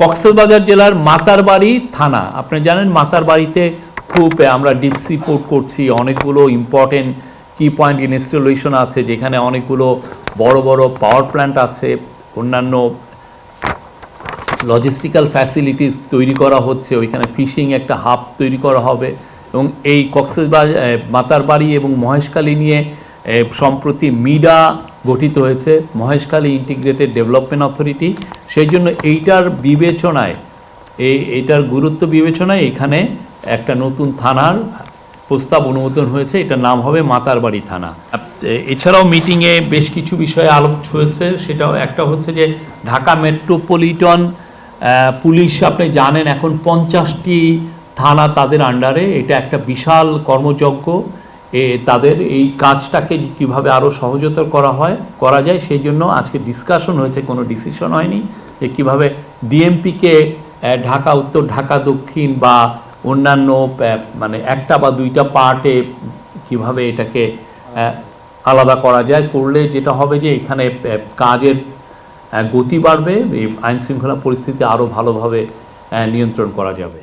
কক্সবাজার জেলার মাতারবাড়ি থানা। আপনি জানেন মাতারবাড়িতে খুব আমরা ডিপসি পোর্ট করছি, অনেকগুলো ইম্পর্টেন্ট কি পয়েন্ট ইনস্টলেশন আছে, যেখানে অনেকগুলো বড় বড় পাওয়ার প্ল্যান্ট আছে, অন্যান্য লজিস্টিক্যাল ফ্যাসিলিটিস তৈরি করা হচ্ছে, ওইখানে ফিশিং একটা হাব তৈরি করা হবে এবং এই কক্সবাজার মাতারবাড়ি এবং মহেশখালী নিয়ে সম্প্রতি মিডা গঠিত হয়েছে মহেশখালী ইন্টিগ্রেটেড ডেভেলপমেন্ট অথরিটি সেই জন্য এইটার বিবেচনায় এই এইটার গুরুত্ব বিবেচনায় এখানে একটা নতুন থানার প্রস্তাব অনুমোদন হয়েছে। এটার নাম হবে মাতারবাড়ি থানা। এছাড়াও মিটিংয়ে বেশ কিছু বিষয়ে আলোচ হয়েছে। সেটাও একটা হচ্ছে যে ঢাকা মেট্রোপলিটন পুলিশ আপনি জানেন এখন পঞ্চাশটি থানা তাদের আন্ডারে এটা একটা বিশাল কর্মযজ্ঞ। তাদের এই কাজটাকে কীভাবে আরও সহজতর করা হয়, করা যায়, সেই জন্য আজকে ডিসকাশন হয়েছে, কোনো ডিসিশন হয়নি যে কীভাবে ডিএমপিকে ঢাকা, উত্তর ঢাকা, দক্ষিণ বা অন্যান্য মানে একটা বা দুইটা পার্টে কীভাবে এটাকে আলাদা করা যায়, করলে যেটা হবে যে এখানে কাজের গতি বাড়বে, এই আইন শৃঙ্খলা পরিস্থিতি আরও ভালোভাবে নিয়ন্ত্রণ করা যাবে।